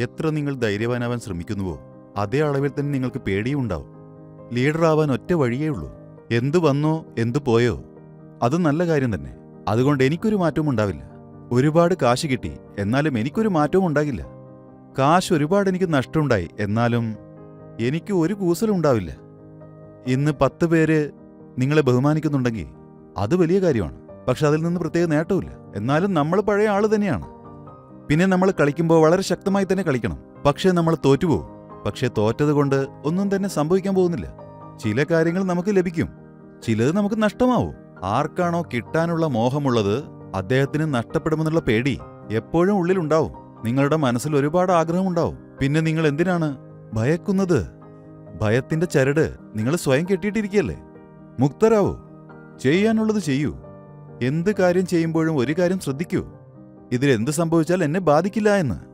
എത്ര നിങ്ങൾ ധൈര്യവാനാവാൻ ശ്രമിക്കുന്നുവോ അതേ അളവിൽ തന്നെ നിങ്ങൾക്ക് പേടിയും ഉണ്ടാവും. ആവാൻ ഒറ്റ വഴിയേ ഉള്ളൂ. എന്തു വന്നോ എന്തു പോയോ അത് നല്ല കാര്യം തന്നെ. അതുകൊണ്ട് എനിക്കൊരു മാറ്റവും ഉണ്ടാവില്ല. ഒരുപാട് കാശ് കിട്ടി എന്നാലും എനിക്കൊരു മാറ്റവും ഉണ്ടാകില്ല. കാശ് ഒരുപാട് എനിക്ക് നഷ്ടമുണ്ടായി എന്നാലും എനിക്ക് ഒരു കൂസലും ഉണ്ടാവില്ല. ഇന്ന് പത്ത് പേര് നിങ്ങളെ ബഹുമാനിക്കുന്നുണ്ടെങ്കിൽ അത് വലിയ കാര്യമാണ്. പക്ഷെ അതിൽ നിന്ന് പ്രത്യേക നേട്ടമില്ല എന്നാലും നമ്മൾ പഴയ ആൾ തന്നെയാണ്. പിന്നെ നമ്മൾ കളിക്കുമ്പോൾ വളരെ ശക്തമായി തന്നെ കളിക്കണം. പക്ഷേ നമ്മൾ തോറ്റുപോകും. പക്ഷേ തോറ്റതുകൊണ്ട് ഒന്നും തന്നെ സംഭവിക്കാൻ പോകുന്നില്ല. ചില കാര്യങ്ങൾ നമുക്ക് ലഭിക്കും. ചിലത് നമുക്ക് നഷ്ടമാവും. ആർക്കാണോ കിട്ടാനുള്ള മോഹമുള്ളത് അദ്ദേഹത്തിന് നഷ്ടപ്പെടുമെന്നുള്ള പേടി എപ്പോഴും ഉള്ളിലുണ്ടാവും. നിങ്ങളുടെ മനസ്സിൽ ഒരുപാട് ആഗ്രഹമുണ്ടാവും. പിന്നെ നിങ്ങൾ എന്തിനാണ് ഭയക്കുന്നത്? ഭയത്തിന്റെ ചരട് നിങ്ങൾ സ്വയം കെട്ടിയിട്ടിരിക്കല്ലേ മുക്തരാവൂ. ചെയ്യാനുള്ളത് ചെയ്യൂ. എന്ത് കാര്യം ചെയ്യുമ്പോഴും ഒരു കാര്യം ശ്രദ്ധിക്കൂ. ഇതിൽ എന്ത് സംഭവിച്ചാൽ എന്നെ ബാധിക്കില്ല എന്ന്.